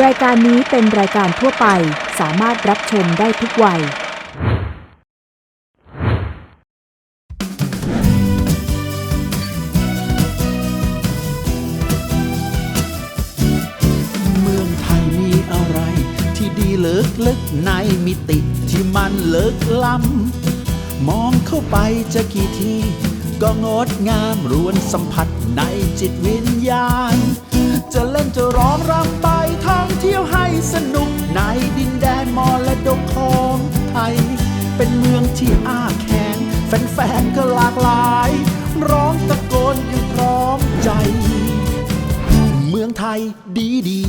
รายการนี้เป็นรายการทั่วไปสามารถรับชมได้ทุกวัย เมืองไทยมีอะไร ที่ดีเลิกลึกในมิติที่มันเลิกล้ำมองเข้าไปจะกี่ที ก็งดงามรวนสัมผัสในจิตวิญญาณ จะเล่นจะร้องรำไปท่องเที่ยวให้สนุกในดินแดนมรดกของไทย เป็นเมืองที่อ้าแขงแฟนๆก็หลากหลาย ร้องตะโกนอย่างพร้อมใจ เมืองไทยดีดี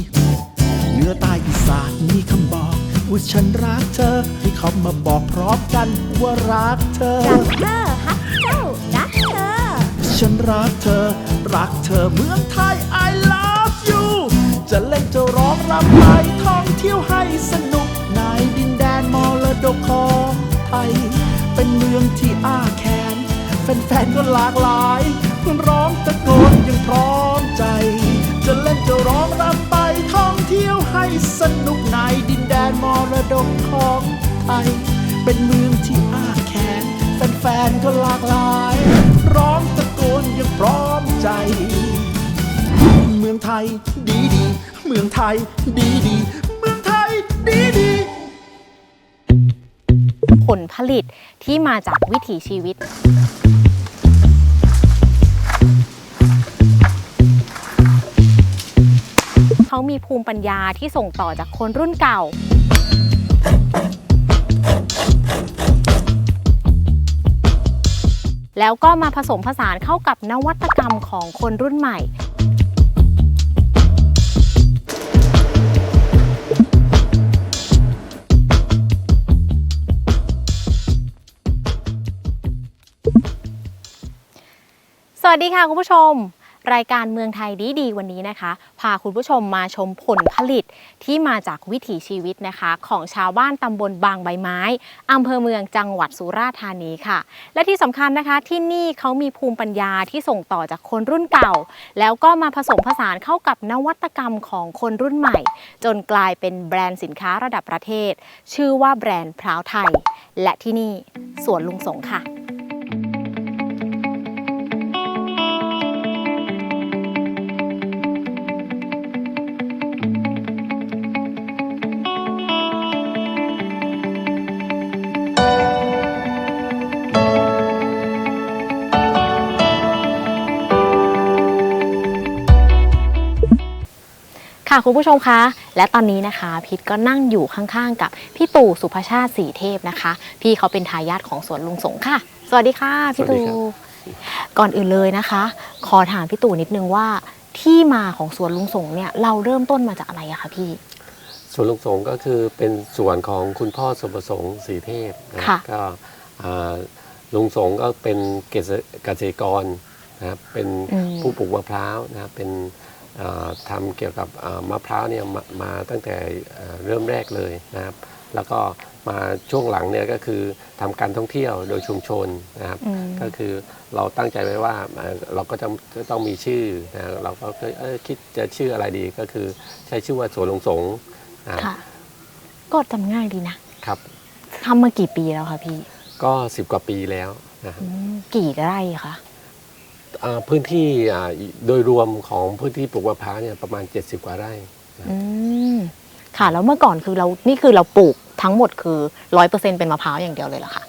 เหนือใต้อีสานมีคำบอกว่าฉันรักเธอ ให้เขามาบอกพร้อมกันว่ารักเธอรักเธอฮักเจ้า เธอ ฉันรักเธอ รักเธอเมืองไทย I love you จะเล่นจะร้องรำไปท่องเที่ยวให้สนุก ในดินแดนมรดกของไทย เป็นเมืองที่อ้าแขน แฟนๆก็หลากหลายร้องตะโกนย่างพร้อมใจ จะเล่นจะร้องรำไปท่องเที่ยวให้สนุกในดินแดนมรดกของไทย เป็นเมืองที่อ้า ฟนก็หลากหลาย ร้องตะโกนย่างพร้อมใจ เมืองไทยดีดีเมืองไทยดีดีเมืองไทยดีดีผลผลิตที่มาจากวิถีชีวิตเขามีภูมิปัญญาที่ส่งต่อจากคนรุ่นเก่า แล้วก็มาผสมผสานเข้ากับนวัตกรรมของคนรุ่นใหม่สวัสดีค่ะคุณผู้ชม รายการเมืองไทยดีดีวันนี้นะคะ พาคุณผู้ชมมาชมผลผลิตที่มาจากวิถีชีวิตนะคะ ของชาวบ้านตำบลบางใบไม้อำเภอเมืองจังหวัดสุราษฎร์ธานีค่ะ และที่สำคัญนะคะที่นี่เขามีภูมิปัญญาที่ส่งต่อจากคนรุ่นเก่า แล้วก็มาผสมผสานเข้ากับนวัตกรรมของคนรุ่นใหม่ จนกลายเป็นแบรนด์สินค้าระดับประเทศ ชื่อว่าแบรนด์พร้าวไทย และที่นี่สวนลุงสงค่ะ ค่ะคุณผู้ชมคะ และตอนนี้นะคะ พิษก็นั่งอยู่ข้างๆ กับพี่ตู่สุภาชาติสีเทพนะคะ พี่เขาเป็นทายาทของสวนลุงสงค่ะ สวัสดีค่ะ พี่ตู่สวัสดีครับก่อนอื่นเลยนะคะ ขอถามพี่ตู่นิดนึงว่า ที่มาของสวนลุงสงเนี่ยเราเริ่มต้นมาจากอะไรอะคะพี่สวนลุงสงก็คือเป็นสวนของคุณพ่อสมประสงค์ศรีเทพนะค่ะก็อ่าลุงสงก็เป็นเกษเกษตรกรนะครับเป็นอืมผู้ปลูกมะพร้าวนะครับเป็นอ่า ทำเกี่ยวกับอ่ามะพร้าวเนี่ยมามาตั้งแต่เอ่อเริ่มแรกเลยนะครับ แล้วก็มาช่วงหลังเนี่ยก็คือทำการท่องเที่ยวโดยชุมชนนะครับอืมก็คือเราตั้งใจไว้ว่าเอ่อเราก็จะจะต้องมีชื่อนะเราก็เคยเอ้ยคิดจะชื่ออะไรดีก็คือใช้ชื่อว่าสวนลุงสงนะค่ะก็จำง่ายดีนะครับทำมากี่ปีแล้วคะพี่ ก็10กว่าปีแล้วนะครับอืมกี่ไร่คะ อ่าพื้นที่อ่าโดยรวมของพื้นที่ปลูกมะพร้าวเนี่ยประมาณ 70 กว่าไร่ อืมค่ะ แล้วเมื่อก่อนคือเรานี่คือเราปลูกทั้งหมดคือร้อยเปอร์เซ็นเป็นมะพร้าวอย่างเดียวเลยเหรอคะ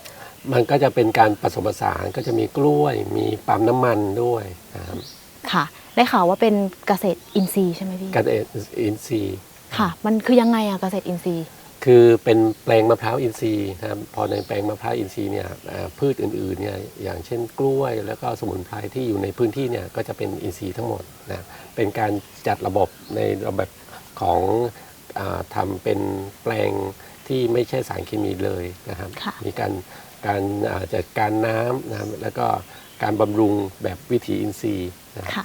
มันก็จะเป็นการผสมผสานก็จะมีกล้วย มีปั๊มน้ำมันด้วยนะครับค่ะ ได้ข่าวว่าเป็นเกษตรอินทรีย์ใช่ไหมพี่เกษตรอินทรีย์ ค่ะ มันคือยังไงอะเกษตรอินทรีย์ คือเป็นแปลงมะพร้าวอินทรีย์นะครับพอในแปลงมะพร้าวอินทรีย์เนี่ยเอ่อพืชอื่นๆเนี่ยอย่างเช่นกล้วยแล้วก็สมุนไพรที่อยู่ในพื้นที่เนี่ยก็จะเป็นอินทรีย์ทั้งหมดนะเป็นการจัดระบบในระบบของอาทำเป็นแปลงที่ไม่ใช่สารเคมีเลยนะครับค่ะมีการการอ่าจัดการน้ำนะครับแล้วก็การบำรุงแบบวิถีอินทรีย์นะครับค่ะ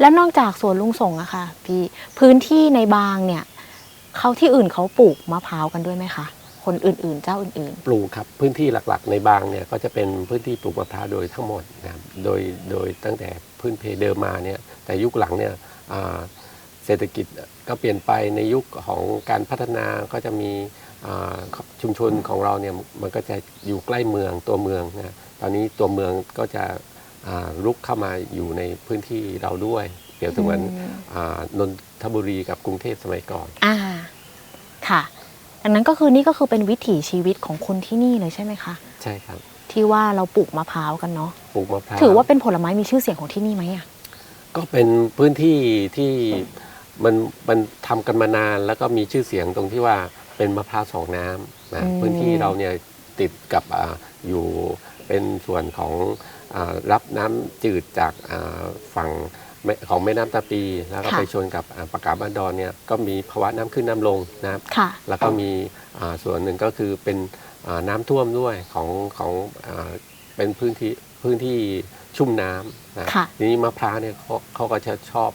แล้วนอกจากสวนลุงสงอะค่ะพี่พื้นที่ในบางเนี่ย เขาที่อื่นเขาปลูกมะพร้าวกันด้วยไหมคะ คนอื่นๆ เจ้าอื่น ปลูกครับพื้นที่หลักๆ ในบางเนี่ยก็จะเป็นพื้นที่ปลูกมะพร้าวโดยทั้งหมดนะครับโดยโดยตั้งแต่พื้นเพเดิมมาเนี่ยแต่ยุคหลังเนี่ยอ่าเศรษฐกิจก็เปลี่ยนไปในยุคของการพัฒนาก็จะมีอ่าชุมชนของเราเนี่ยมันก็จะอยู่ใกล้เมืองตัวเมืองนะตอนนี้ตัวเมืองก็จะอ่าลุกเข้ามาอยู่ในพื้นที่เราด้วย เปรียบเสมือนอืมอ่านนทบุรีกับกรุงเทพสมัยก่อนอ่า ค่ะดังนั้นก็คือนี่ก็คือเป็นวิถีชีวิตของคนที่นี่เลยใช่ไหมคะใช่ครับ ที่ว่าเราปลูกมะพร้าวกันเนาะปลูกมะพร้าวถือว่าเป็นผลไม้มีชื่อเสียงของที่นี่ไหมอะก็เป็นพื้นที่ที่มันมันทำกันมานานแล้วก็มีชื่อเสียงตรงที่ว่าเป็นมะพร้าวสองน้ำนะอืมพื้นที่เราเนี่ยติดกับอาอยู่เป็นส่วนของอารับน้ำจืดจากอ่าฝั่งแม่ ของแม่น้ำตาปี แล้วก็ไปชนกับอ่าปากกาบ้านดอนเนี่ยก็มีภาวะน้ำขึ้นน้ำลงนะครับ ค่ะ แล้วก็มีอ่าส่วนหนึ่งก็คือเป็นอ่าน้ำท่วมด้วยของของอาเป็นพื้นที่พื้นที่ชุ่มน้ำนะค่ะ ทีนี้มะพร้าวเนี่ยเขาเขาก็จะชอบ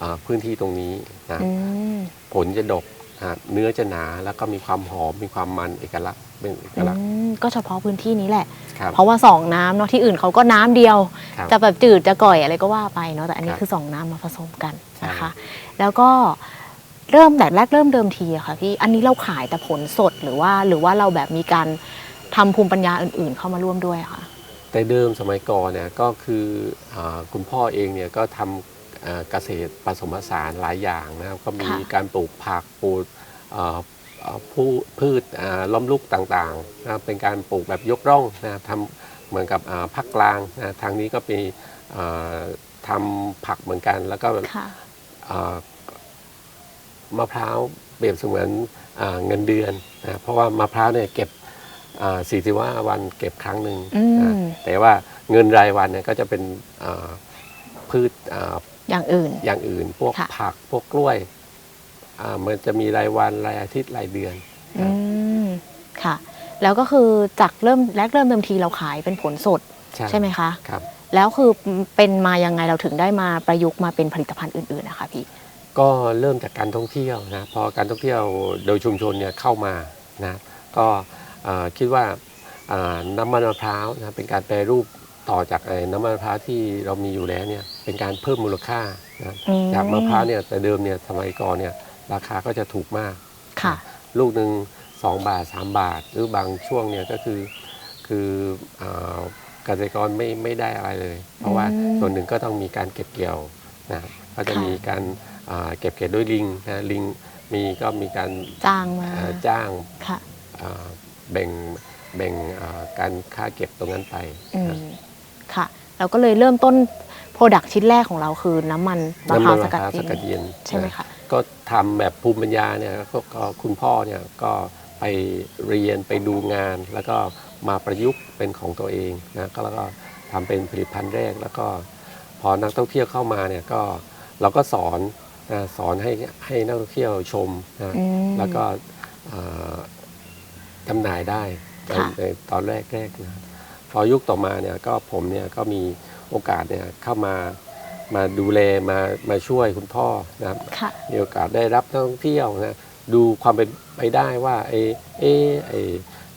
อาพื้นที่ตรงนี้นะอืมผลจะดกนะ ครับเนื้อจะหนาแล้วก็มีความหอมมีความมันเอกลักษณ์เป็นเอกลักษณ์อืมก็เฉพาะพื้นที่นี้แหละ ครับ เพราะว่าสองน้ำเนาะที่อื่นเขาก็น้ำเดียว ครับจะแบบจืดจะก่อยอะไรก็ว่าไปเนาะแต่อันนี้ครับคือสองน้ำมาผสมกันนะใช่คะแล้วก็เริ่มแต่แรกเริ่มเดิมทีอะค่ะพี่อันนี้เราขายแต่ผลสดหรือว่าหรือว่าเราแบบมีการทำภูมิปัญญาอื่น ๆ เข้ามาร่วมด้วยอะค่ะ แต่เดิมสมัยก่อนเนี่ยก็คืออาคุณพ่อเองเนี่ยก็ทำอ่า เกษตรผสมผสานหลายอย่างนะครับก็มีค่ะการปลูกผักปลูกอ่าอ่าพืชพืชอ่าล้อมลุกต่างๆนะครับเป็นการปลูกแบบยกร่องนะครับทำเหมือนกับอ่าภาคกลางนะทางนี้ก็มีอ่าทำผักเหมือนกัน แล้วก็ค่ะอ่ามะพร้าวเปรียบเสมือนอาเงินเดือนนะเพราะว่ามะพร้าวเนี่ยเก็บสี่สิบว่าวันเก็บครั้งหนึ่งอืมนะแต่ว่าเงินรายวันเนี่ยก็จะเป็นอ่าพืช อ่าอย่างอื่น อย่างอื่นพวกค่ะ ผักพวกกล้วยอ่ามันจะมีรายวันรายอาทิตย์รายเดือน อืมค่ะ แล้วก็คือจากเริ่มแรกเริ่มเดิมทีเราขายเป็นผลสดใช่ไหมคะ ครับ แล้วคือเป็นมายังไงเราถึงได้มาประยุกต์มาเป็นผลิตภัณฑ์อื่นๆนะคะพี่ ก็เริ่มจากการท่องเที่ยวนะพอการท่องเที่ยวโดยชุมชนเนี่ยเข้ามานะก็เอ่อคิดว่าอ่าน้ำมันมะพร้าวนะเป็นการแปรรูปต่อจากไอ้น้ำมันมะพร้าวที่เรามีอยู่แล้วเนี่ย เป็นการเพิ่มมูลค่านะอืมจากมะพร้าวเนี่ยแต่เดิมเนี่ยสมัยก่อนเนี่ยราคาก็จะถูกมากค่ะลูกหนึ่ง2บาท3บาท หรือบางช่วงเนี่ยก็คือคืออ่าเกษตรกรไม่ไม่ได้อะไรเลย เพราะว่าอืมส่วนหนึ่งก็ต้องมีการเก็บเกี่ยวนะก็จะค่ะมีการอ่าเก็บเกี่ยวด้วยลิงนะลิงมีก็มีการจ้างมาอ่าจ้างค่ะอ่าแบ่งแบ่งอ่าการค่าเก็บตรงนั้นไปอืนะมค่ะเราก็เลยเริ่มต้น โปรดักชิ้นแรกของเราคือน้ำมันมะพร้าวสกัดสกัดเย็เย็นนใช่ไหมนะคะก็ทำแบบภูมิปัญญาเนี่ยก็ก็คุณพ่อเนี่ยก็ไปเรียนไปดูงาน แล้วก็มาประยุกต์เป็นของตัวเองนะก็แล้วก็ทำเป็นผลิตภัณฑ์แรก แล้วก็พอนักท่องเที่ยวเข้ามาเนี่ยก็เราก็สอนนะสอนให้ให้นักท่องเที่ยวชมนะอืมแล้วก็เอ่อจำหน่ายได้ในค่ะในตอนแรกๆนะพอยุคต่อมาเนี่ยก็ผมเนี่ยก็มี โอกาสเนี่ยเข้ามามาดูแลมามาช่วยคุณพ่อนะครับค่ะ มีโอกาสได้รับนักท่องเที่ยวนะดูความเป็นไปได้ว่าไอ้เอ้ไอ้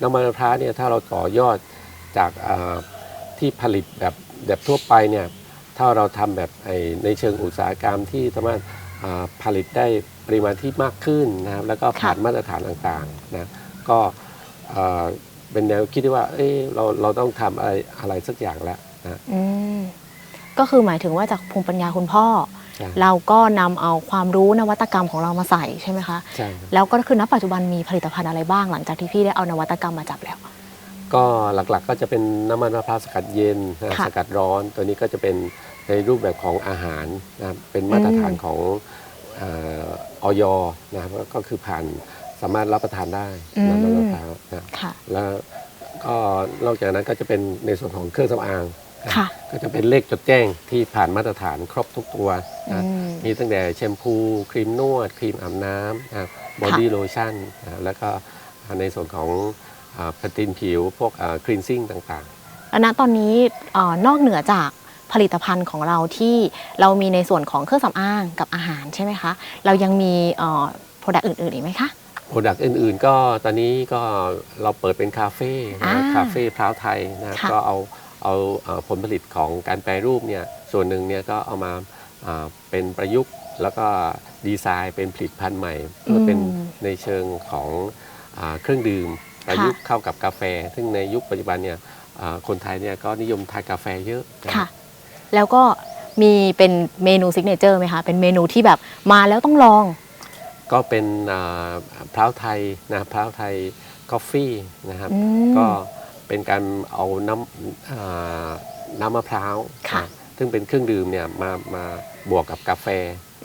น้ำมันมะพร้าวเนี่ยถ้าเราต่อยอดจากอ่าที่ผลิตแบบแบบทั่วไปเนี่ยถ้าเราทำแบบไอ้ในเชิงอุตสาหกรรมที่สามารถอ่าผลิตได้ปริมาณที่มากขึ้นนะครับแล้วก็ผ่านค่ะมาตรฐานต่างๆนะก็อ่าเป็นแนวคิดที่ว่าเอ้เราเราต้องทำอะไรอะไรสักอย่างแล้ว นะอืมก็คือหมายถึงว่าจากภูมิปัญญาคุณพ่อ ใช่ เราก็นำเอาความรู้นวัตกรรมของเรามาใส่ใช่ไหมคะ ใช่ครับแล้วก็คือณปัจจุบันมีผลิตภัณฑ์อะไรบ้างหลังจากที่พี่ได้เอานวัตกรรมมาจับแล้ว ก็หลักๆก็จะเป็นน้ำมันมะพร้าวสกัดเย็นนะค่ะสกัดร้อน ตัวนี้ก็จะเป็นในรูปแบบของอาหารนะครับเป็นมาตรฐานอืม ของเออยนะครับก็คือผ่านสามารถรับประทานได้น้ำมันมะพร้าวนะค่ะ แล้วก็นอกจากนั้นก็จะเป็นในส่วนของเครื่องสำอางนะค่ะ ก็จะเป็นเลขจดแจ้งที่ผ่านมาตรฐานครบทุกตัวนะอืมมีตั้งแต่แชมพู ครีมนวด ครีมอาบน้ำนะครับบอดี้โลชั่นแล้วก็ในส่วนของปฏินผิวพวกคลีนซิ่งต่างแล้วณตอนนี้เออนอกเหนือจากผลิตภัณฑ์ของเราที่เรามีในส่วนของเครื่องสำอางกับอาหารใช่ไหมคะ เรายังมีโปรดักต์อื่นๆอีกไหมคะๆโปรดักต์อื่นๆ ก็ตอนนี้ก็เราเปิดเป็นคาเฟ่นะอ่าคาเฟ่พร้าวไทยนะค่ะก็เอา เอาเอ่อผลผลิตของการแปรรูปเนี่ยส่วนหนึ่งเนี่ยก็เอามาอ่าเป็นประยุกต์ แล้วก็ดีไซน์เป็นผลิตภัณฑ์ใหม่เพื่อเป็นอืมในเชิงของอาเครื่องดื่มประยุกต์เข้ากับกาแฟ ซึ่งในยุคปัจจุบันเนี่ยอ่าคนไทยเนี่ยก็นิยมทานกาแฟเยอะนะค่ะ แล้วก็มีเป็นเมนูซิกเนเจอร์ไหมคะเป็นเมนูที่แบบมาแล้วต้องลอง ก็เป็นอ่าพร้าวไทยนะพร้าวไทยกาแฟนะครับอืมก็ เป็นการเอาน้ำอ่าน้ำมะพร้าวค่ะนะซึ่งเป็นเครื่องดื่มเนี่ยมามาบวกกับกาแฟ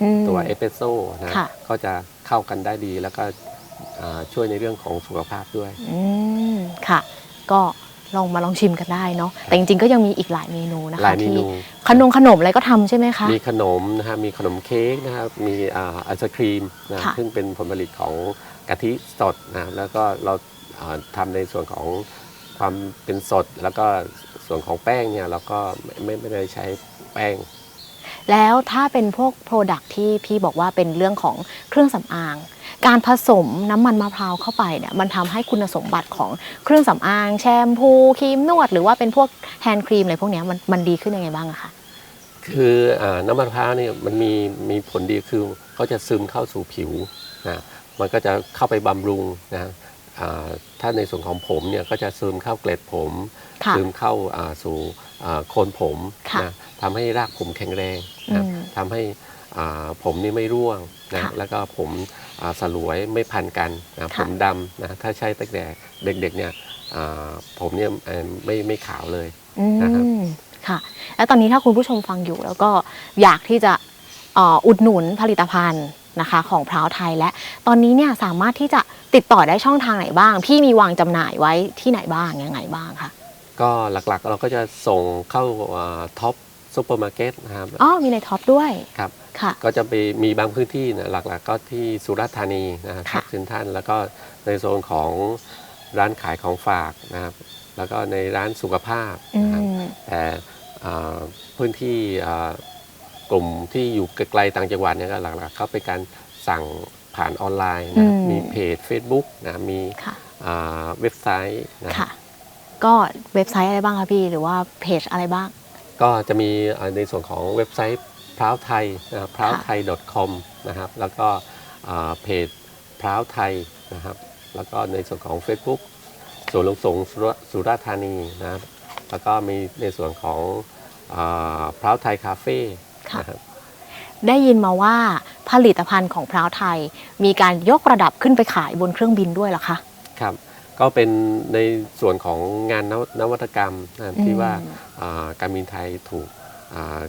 อืมตัวเอสเปรสโซ่นะค่ะก็จะเข้ากันได้ดีแล้วก็อ่าช่วยในเรื่องของสุขภาพด้วยอืมค่ะ ก็ลองมาลองชิมกันได้เนาะแต่จริงๆก็ยังมีอีกหลายเมนูนะหลาคะยเมที่นูขนมขนมอะไรก็ทำใช่ไหมคะ มีขนมนะครับมีขนมเค้กนะครับมีอ่าไอศครีมนะค่ะซึ่งเป็นผลผลิตของกะทิสดนะแล้วก็เราอ่าทำในส่วนของ ความเป็นสด แล้วก็ส่วนของแป้งเนี่ยเราก็ไม่ไม่ไม่ได้ใช้แป้ง แล้วถ้าเป็นพวกโปรดักที่พี่บอกว่าเป็นเรื่องของเครื่องสำอาง การผสมน้ำมันมะพร้าวเข้าไปเนี่ยมันทำให้คุณสมบัติของเครื่องสำอาง แชมพูครีมนวด หรือว่าเป็นพวกแฮนด์ครีมอะไรพวกเนี้ยมันมันดีขึ้นยังไงบ้างอะคะ คืออาน้ำมันมะพร้าวเนี่ยมันมีมีผลดีคือเขาจะซึมเข้าสู่ผิวนะมันก็จะเข้าไปบำรุงนะอ่า ถ้าในส่วนของผมเนี่ยก็จะซึมเข้าเกล็ดผมค่ะซึมเข้าอ่าสู่อ่าโคนผมค่ะนะทำให้รากผมแข็งแรงอืนะมทำให้อ่าผมนี่ไม่ร่วงนะค่ะแล้วก็ผมอ่าสลวยไม่พันกันนะค่ะผมดำนะถ้าใช้ตั้งแต่เด็กๆเนี่ยอ่าผมเนี่ยเอ่อไม่ไม่ขาวเลยอืนะครับมค่ะ แล้วตอนนี้ถ้าคุณผู้ชมฟังอยู่แล้วก็อยากที่จะเอ่ออุดหนุนผลิตภัณฑ์ นะคะ ของพร้าวไทยและ ตอนนี้เนี่ยสามารถที่จะติดต่อได้ช่องทางไหนบ้าง พี่มีวางจำหน่ายไว้ที่ไหนบ้างยังไงบ้างคะก็หลักๆเราก็จะส่งเข้าท็อปซูเปอร์มาร์เก็ตนะครับอ๋อมีในท็อปด้วยครับค่ะก็จะไปมีบางพื้นที่นะหลักๆ ก็ที่สุราษฎร์ธานีนะครับค่ะเซนทรันแล้วก็ในโซนของร้านขายของฝากนะครับแล้วก็ในร้านสุขภาพอืนะครับมแต่อ่าพื้นที่อ่า กลุ่มที่อยู่ไกลๆต่างจังหวัดเนี่ยก็หลักๆเขาเป็นการสั่งผ่านออนไลน์นะครับอืมมีเพจ Facebook นะมีค่ะ อ่าเว็บไซต์นะค่ะ ก็เว็บไซต์อะไรบ้างคะพี่หรือว่าเพจอะไรบ้าง ก็จะมีเอ่อในส่วนของเว็บไซต์พร้าวไทยนะครับพร้าวไทย .com นะครับแล้วก็อ่าเพจพร้าวไทยนะครับแล้วก็ในส่วนของ Facebook สวนหลวงสงสุรสุราษฎร์ธานีนะครับแล้วก็มีในส่วนของอาพร้าวไทยคาเฟ่ ค่ะนะครับได้ยินมาว่าผลิตภัณฑ์ของพร้าวไทย มีการยกระดับขึ้นไปขายบนเครื่องบินด้วยเหรอคะ ครับ ก็เป็นในส่วนของงานนวนวัตกรรมนะครับที่ว่าอืมอ่าการบินไทยถูกอ่า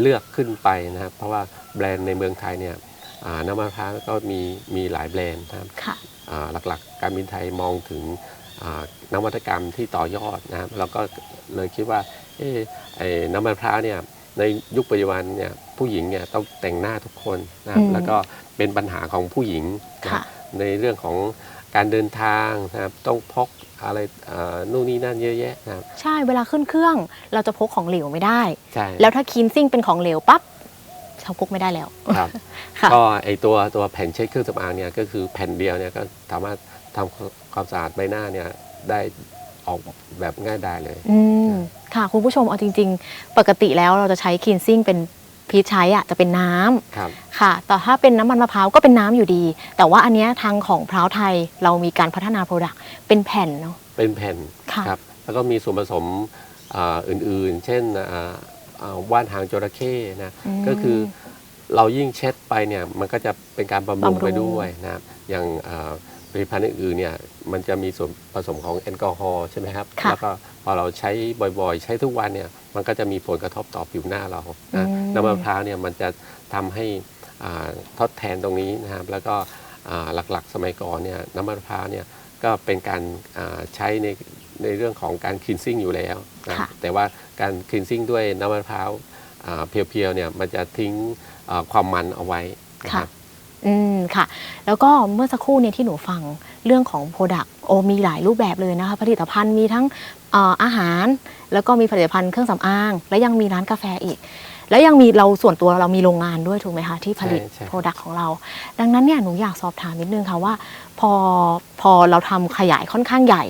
เลือกขึ้นไปนะครับ เพราะว่าแบรนด์ในเมืองไทยเนี่ยอ่าน้ำมันมะพร้าวก็มีมีหลายแบรนด์นะครับ ค่ะ อ่าหลักๆ การบินไทยมองถึงอ่านวัตกรรมที่ต่อยอดนะครับแล้วก็เลยคิดว่าเอ๊ะไอ้น้ำมันมะพร้าวเนี่ย ในยุคปัจจุบันเนี่ยผู้หญิงเนี่ยต้องแต่งหน้าทุกคนนะครับอืมแล้วก็เป็นปัญหาของผู้หญิงนะค่ะในเรื่องของการเดินทางนะครับต้องพกอะไรอ่านู่นนี่นั่นเยอะแยะนะครับใช่เวลาขึ้นเครื่องเราจะพกของเหลวไม่ได้ ใช่ แล้วถ้าคีนซิ่งเป็นของเหลวปั๊บเราพกไม่ได้แล้วครับค่ะก็ไอตัวตัวแผ่นเช็ดเครื่องสำอางเนี่ยก็คือแผ่นเดียวเนี่ยก็สามารถทำความสะอาดใบหน้าเนี่ยได้ ออกแบบง่ายได้เลย อืมค่ะคุณผู้ชมเอาจริง ๆ ปกติแล้วเราจะใช้คีนซิ่งเป็นพีชใช้อะจะเป็นน้ำครับ ค่ะ แต่ถ้าเป็นน้ำมันมะพร้าวก็เป็นน้ำอยู่ดี แต่ว่าอันเนี้ยทางของพร้าวไทยเรามีการพัฒนาโปรดักต์เป็นแผ่นเนาะ เป็นแผ่นค่ะ ครับ แล้วก็มีส่วนผสมอ่าอื่นๆ เช่นอ่าอ่าว่านหางจระเข้นะ ม ก็คือเรายิ่งเช็ดไปเนี่ยมันก็จะเป็นการบำรุงบำรุง ไปด้วยนะครับอย่างอ่า ผลิตภัณฑ์อื่นๆเนี่ยมันจะมีส่วนผสมของแอลกอฮอล์ใช่ไหมครับ ค่ะแล้วก็พอเราใช้บ่อยๆ ใช้ทุกวันเนี่ยมันก็จะมีผลกระทบต่อผิวหน้าเรานะอืม น้ำมันมะพร้าวเนี่ยมันจะทำให้อ่าทดแทนตรงนี้นะครับ แล้วก็อ่าหลักๆสมัยก่อนเนี่ยน้ำมันมะพร้าวเนี่ยก็เป็นการอ่าใช้ในในเรื่องของการคลีนซิ่งอยู่แล้วนะค่ะ แต่ว่าการคลีนซิ่งด้วยน้ำมันมะพร้าวอ่าเพียวๆเนี่ยมันจะทิ้งอ่าความมันเอาไว้นะคค่ะรับ อืมค่ะ แล้วก็เมื่อสักครู่เนี่ยที่หนูฟังเรื่องของโปรดักต์โอมีหลายรูปแบบเลยนะคะผลิตภัณฑ์มีทั้งเอ่ออาหาร แล้วก็มีผลิตภัณฑ์เครื่องสำอาง และยังมีร้านกาแฟอีก แล้วยังมีเราส่วนตัวเรามีโรงงานด้วยถูกไหมคะที่ผลิตใช่ใช่ โปรดักต์ของเรา ดังนั้นเนี่ยหนูอยากสอบถามนิดนึงค่ะว่าพอพอเราทำขยายค่อนข้างใหญ่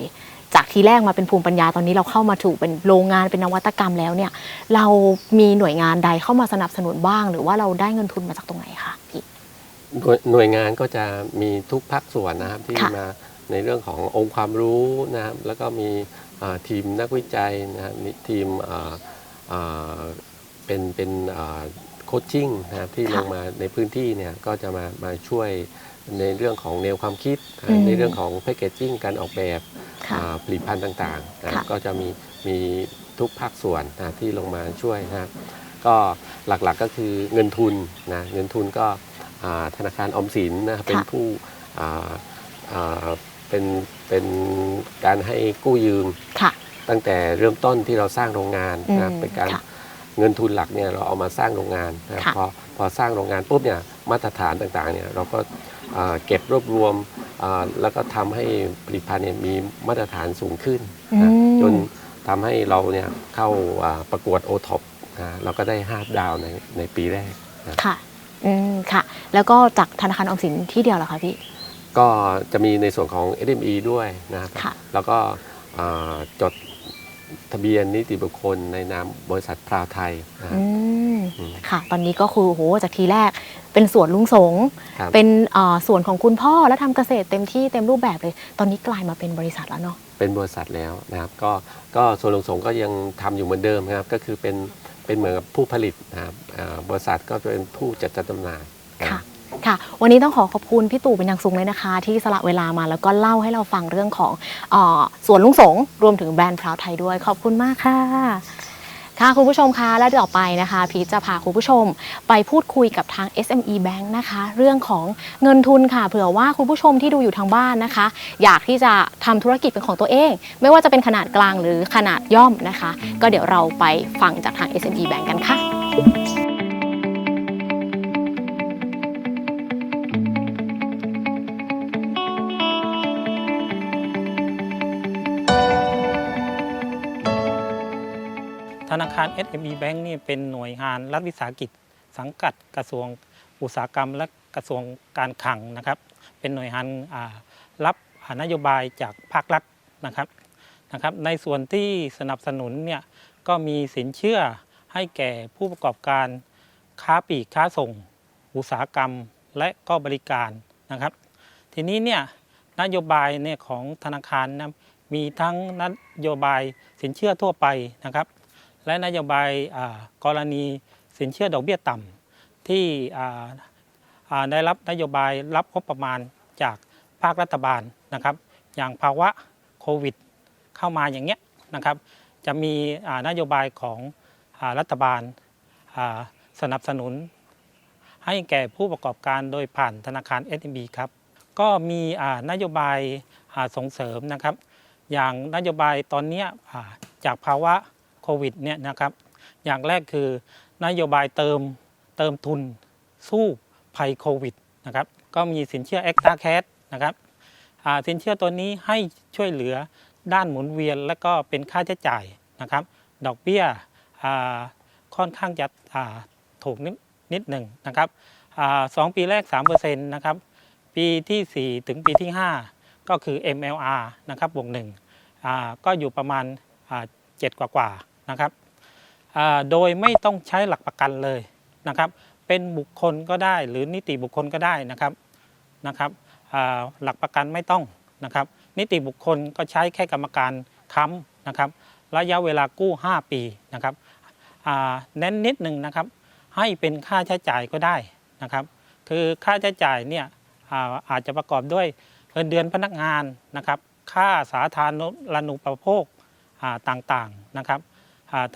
จากทีแรกมาเป็นภูมิปัญญาตอนนี้เราเข้ามาถูกเป็นโรงงานเป็นนวัตกรรมแล้วเนี่ย เรามีหน่วยงานใดเข้ามาสนับสนุนบ้าง หรือว่าเราได้เงินทุนมาจากตรงไหนคะพี่ หน่วยหน่วยงานก็จะมีทุกภาคส่วนนะครับที่ค่ะ มาในเรื่องขององค์ความรู้นะครับแล้วก็มีเอ่อทีมนักวิจัยนะครับมีทีมเอ่อเอ่อเป็นเป็นโคชชิ่งนะครับที่ค่ะลงมาในพื้นที่เนี่ยก็จะมามาช่วยในเรื่องของแนวความคิดอืม ในเรื่องของแพคเกจจิ้งการออกแบบ ค่ะ อ่าผลิตภัณฑ์ต่างๆนะครับค่ะ ก็จะมีมีทุกภาคส่วนนะที่ลงมาช่วยนะครับก็หลักๆก็คือเงินทุนนะเงินทุนก็อ่า ธนาคารออมสินนะครับเป็นผู้อ่าอ่าเป็นเป็นการให้กู้ยืมค่ะตั้งแต่เริ่มต้นที่เราสร้างโรงงานนะครับอืมเป็นการค่ะเงินทุนหลักเนี่ยเราเอามาสร้างโรงงานนะครับค่ะพอพอสร้างโรงงานปุ๊บเนี่ยมาตรฐานต่างๆเนี่ยเราก็อ่าเก็บรวบรวมอ่าแล้วก็ทำให้ผลิตภัณฑ์เนี่ยมีมาตรฐานสูงขึ้นนะอืมจนทำให้เราเนี่ยเข้าอ่าประกวดโอท็อปเราก็ได้ห้าดาวในในปีแรกนะค่ะ อืมค่ะ แล้วก็จากธนาคารออมสินที่เดียวเหรอคะพี่ ก็จะมีในส่วนของ SME ด้วยนะครับ ค่ะ แล้วก็อ่าจดทะเบียนนิติบุคคลในนามบริษัทพราวไทยนะครับ อืมอืมค่ะ ตอนนี้ก็คือโหจากทีแรกเป็นสวนลุงสง ครับ เป็นเอ่อสวนของคุณพ่อแล้วทำเกษตรเต็มที่เต็มรูปแบบเลย ตอนนี้กลายมาเป็นบริษัทแล้วเนาะ เป็นบริษัทแล้วนะครับ ก็ก็ส่วนลงสงก็ยังทำอยู่เหมือนเดิมนะครับ ก็คือเป็น เป็นเหมือนกับผู้ผลิตนะครับบริษัทก็เป็นผู้จัดจำหน่ายค่ะค่ะ วันนี้ต้องขอขอบคุณพี่ตู่เป็นอย่างสูงเลยนะคะ ที่สละเวลามาแล้วก็เล่าให้เราฟังเรื่องของออสวนลุงสงรวมถึงแบรนด์พราวไทยด้วย ขอบคุณมากค่ะ ค่ะคุณผู้ชมคะและต่อไปนะคะ พีจะพาคุณผู้ชมไปพูดคุยกับทาง SME Bank นะคะ เรื่องของเงินทุนค่ะ เผื่อว่าคุณผู้ชมที่ดูอยู่ทางบ้านนะคะ อยากที่จะทำธุรกิจเป็นของตัวเอง ไม่ว่าจะเป็นขนาดกลางหรือขนาดย่อมนะคะ ก็เดี๋ยวเราไปฟังจากทาง SME Bank กันค่ะ ธนาคาร SME Bank นี่เป็นหน่วยงานรัฐวิสาหกิจ สังกัดกระทรวงอุตสาหกรรม และกระทรวงการคลังนะครับ เป็นหน่วยงานรับนโยบายจากภาครัฐนะครับนะครับ ในส่วนที่สนับสนุนเนี่ยก็มีสินเชื่อให้แก่ผู้ประกอบการค้าปลีกค้าส่ง อุตสาหกรรมและก็บริการนะครับ ทีนี้เนี่ยนโยบายเนี่ยของธนาคารนะมีทั้งนโยบายสินเชื่อทั่วไปนะครับ และนโยบายกรณีสินเชื่อดอกเบี้ยต่ำที่ได้รับนโยบายรับงบประมาณจากภาครัฐบาลนะครับ อย่างภาวะโควิด เข้ามาอย่างเงี้ยนะครับ จะมีนโยบายของรัฐบาลสนับสนุน ให้แก่ผู้ประกอบการโดยผ่านธนาคาร SMB ครับ ก็มีนโยบายส่งเสริมนะครับ อย่างนโยบายตอนนี้จากภาวะ โควิดเนี่ยนะครับอย่างแรกคือนโยบายเติมเติมทุนสู้ภัยโควิดนะครับก็มีสินเชื่อ e x t r a c a s นะครับสินเชื่อตัวนี้ให้ช่วยเหลือด้านหมุนเวียน และก็เป็นค่าใช้จ่ายนะครับ ดอกเบี้ยค่อนข้างจะถูกนิดนิดหนึ่งนะครับอสองปีแรก 3%นะครับ ปีทีสี่ 4 ถึงปีที่ 5 ก็คือ MLR นะครับบวกหนึ่งก็อยู่ประมาณอ่าเจ็ดกว่า นะครับโดยไม่ต้องใช้หลักประกันเลยนะครับ เป็นบุคคลก็ได้หรือนิติบุคคลก็ได้นะครับนะครับหลักประกันไม่ต้องนะครับ นิติบุคคลก็ใช้แค่กรรมการค้ำนะครับ ระยะเวลากู้ 5 ปีนะครับเน้นนิดหนึ่งนะครับ ให้เป็นค่าใช้จ่ายก็ได้นะครับ คือค่าใช้จ่ายเนี่ยอาอาจจะประกอบด้วยเงินเดือนพนักงานนะครับ ค่าสาธารณูปโภคอ่าต่างๆนะครับ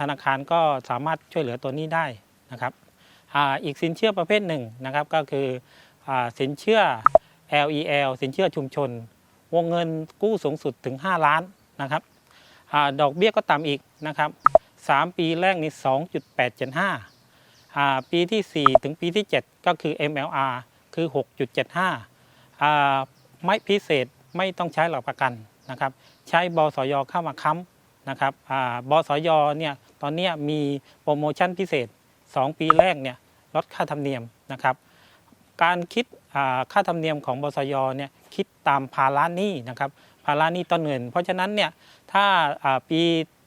ธนาคารก็สามารถช่วยเหลือตัวนี้ได้นะครับอ,อีกสินเชื่อประเภทหนึ่งนะครับก็คืออสินเชื่อ LEL สินเชื่อชุมชน วงเงินกู้สูงสุดถึง 5 ล้านนะครับอดอกเบี้ยก็ต่ำอีกนะครับ 3 ปีแรกนี่2.875อ่าปีที่ 4 ถึงปีที่ 7 ก็คือ MLR คือ 6.75อ่าไม่พิเศษไม่ต้องใช้หลักประกันนะครับ ใช้บสยเข้ามาค้ำ นะครับบสยเนี่ยตอนนี้มีโปรโมชั่นพิเศษ 2 ปีแรกเนี่ยลดค่าธรรมเนียมนะครับการคิดค่าธรรมเนียมของบสยเนี่ยคิดตามภาระหนี้นะครับภาระหนี้ต้นเงิน เพราะฉะนั้นเนี่ยถ้าปี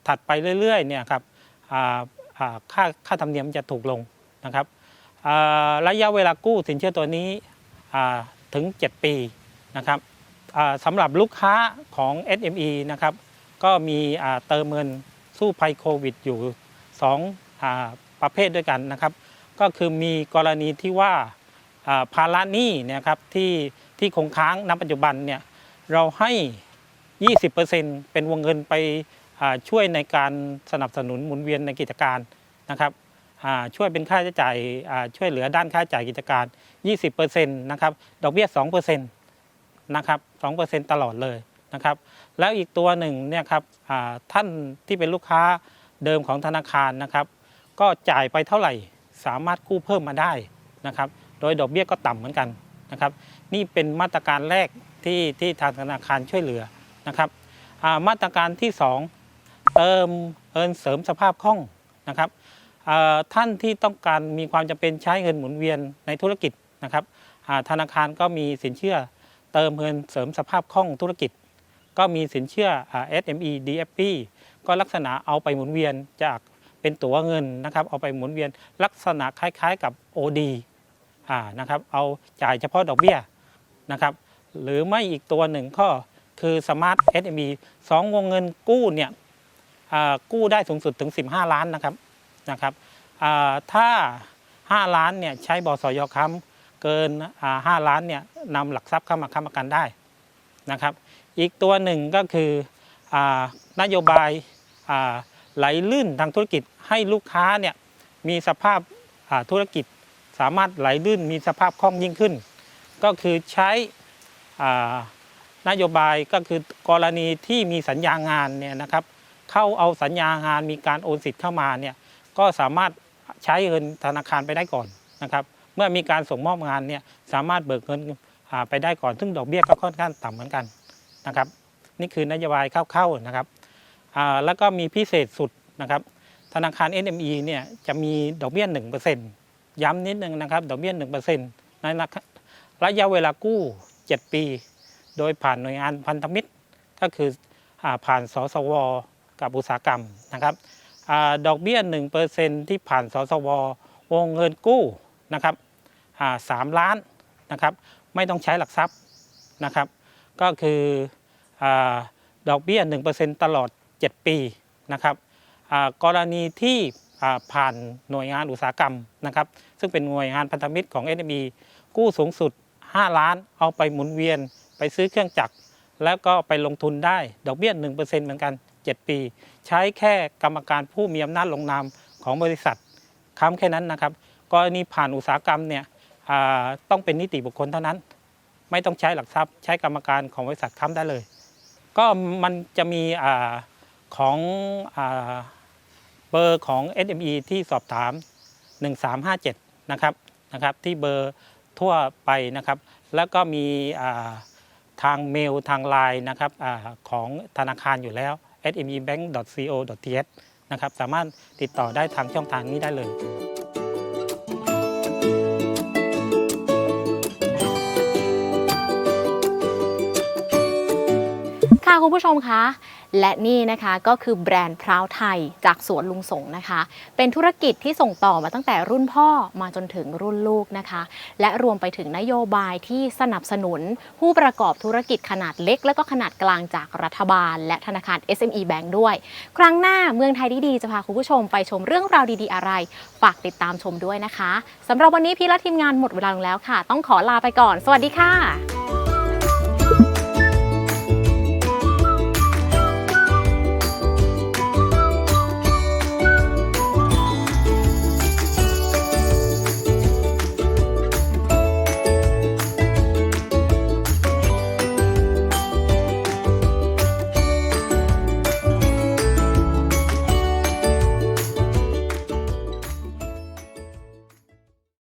ถัดไปเรื่อยๆเนี่ยครับค่าค่าธรรมเนียมจะถูกลงนะครับระยะเวลากู้สินเชื่อตัวนี้ถึง 7 ปีนะครับสำหรับลูกค้าของ SME นะครับ ก็มีเติมเงินสู้ภัยโควิดอยู่2อ่าประเภทด้วยกันนะครับ ก็คือมีกรณีที่ว่าอ่าภาระหนี้เนยครับที่ที่คงค้างณปัจจุบันเนี่ยเราให้ 20%เป็นวงเงินไปช่วยในการสนับสนุนหมุนเวียนในกิจการนะครับช่วยเป็นค่าใช้จ่ายช่วยเหลือด้านค่าใช้จ่ายกิจการ 20%นะครับดอกเบี้ย 2%นะครับ 2%ตลอดเลย นะครับ แล้วอีกตัวหนึ่งเนี่ยครับท่านที่เป็นลูกค้าเดิมของธนาคารนะครับ ก็จ่ายไปเท่าไหร่สามารถกู้เพิ่มมาได้นะครับ โดยดอกเบี้ยก็ต่ำเหมือนกันนะครับ นี่เป็นมาตรการแรกที่ที่ทางธนาคารช่วยเหลือนะครับมาตรการที่ 2 เติมเอินเสริมสภาพคล่องนะครับท่านที่ต้องการมีความจำเป็นใช้เงินหมุนเวียนในธุรกิจนะครับธนาคารก็มีสินเชื่อเติมเงินเสริมสภาพคล่องธุรกิจ ก็มีสินเชื่ออ SME DFP ก็ลักษณะเอาไปหมุนเวียนจากเป็นตั๋วเงินนะครับ เอาไปหมุนเวียนลักษณะคล้ายๆกับ OD อ่านะครับเอาจ่ายเฉพาะดอกเบี้ยนะครับ หรือไม่อีกตัวหนึ่งก็คือ Smart SME สองวงเงินกู้เนี่ยกู้ได้สูงสุดถึง 15 ล้านนะครับนะครับอ่าถ้า 5 ล้านเนี่ยใช้บสยค้ำเกินอ่า5ล้านเนี่ยนำหลักทรัพย์เข้ามาค้ำประกันได้นะครับอีกตัวหนึ่งก็คืออนโยบายาไหลลื่นทางธุรกิจให้ลูกค้าเนี่ยมีสภาพาธุรกิจสามารถไหลลื่นมีสภาพคล่องยิ่งขึ้น ก็คือใช้นโยบายก็คือกรณีที่มีสัญญางานเนี่ยนะครับเข้าเอาสัญญางานมีการโอนสิทธิ์เข้ามาเนี่ยก็สามารถใช้เงินธนาคารไปได้ก่อนนะครับเมื่อมีการส่งมอบงานเนี่ยสามารถเบิกเงินไปได้ก่อน ซึ่งดอกเบี้ยก็ค่อนข้างต่ำเหมือนกัน นะครับ นี่คือนโยบายเข้าๆนะครับแล้วก็มีพิเศษสุดนะครับ ธนาคาร SME เนี่ยจะมีดอกเบี้ย 1%ย้ำนิดนึงนะครับ ดอกเบี้ย 1%ในระยะเวลากู้ 7 ปี โดยผ่านหน่วยงานพันธมิตร ก็คืออผ่านสสว กับอุตสาหกรรมนะครับอดอกเบี้ย 1%ที่ผ่านสสว วงเงินกู้นะครับสามล้านนะครับ ไม่ต้องใช้หลักทรัพย์นะครับ ก็คืออดอกเบี้ย 1%ตลอด 7 ปีนะครับกรณีที่ผ่านหน่วยงานอุตสาหกรรมนะครับ ซึ่งเป็นหน่วยงานพันธมิตรของ SME กู้สูงสุด 5 ล้านเอาไปหมุนเวียนไปซื้อเครื่องจักร แล้วก็ไปลงทุนได้ดอกเบี้ย 1%เหมือนกัน 7 ปี ใช้แค่กรรมการผู้มีอำนาจลงนามของบริษัทค้ำแค่นั้นนะครับกรณีผ่านอุตสาหกรรมเนี่ยต้องเป็นนิติบุคคลเท่านั้น ไม่ต้องใช้หลักทรัพย์ ใช้กรรมการของบริษัทค้ำได้เลย ก็มันจะมีอของอเบอร์ของ SME ที่สอบถาม 1357 นะครับนะครับที่เบอร์ทั่วไปนะครับ แล้วก็มีทางเมลทางไลน์นะครับอของธนาคารอยู่แล้ว smebank.co.th นะครับสามารถติดต่อได้ทางช่องทางนี้ได้เลย ค่ะคุณผู้ชมคะและนี่นะคะก็คือแบรนด์พร้าวไทยจากสวนลุงสงนะคะ เป็นธุรกิจที่ส่งต่อมาตั้งแต่รุ่นพ่อมาจนถึงรุ่นลูกนะคะ และรวมไปถึงนโยบายที่สนับสนุน ผู้ประกอบธุรกิจขนาดเล็ก และก็ขนาดกลางจากรัฐบาล และธนาคาร SME Bank ด้วย ครั้งหน้าเมืองไทยดีๆจะพาคุณผู้ชมไปชมเรื่องราวดีๆอะไร ฝากติดตามชมด้วยนะคะสำหรับวันนี้พี่และทีมงานหมดเวลาลงแล้วค่ะ ต้องขอลาไปก่อน สวัสดีค่ะ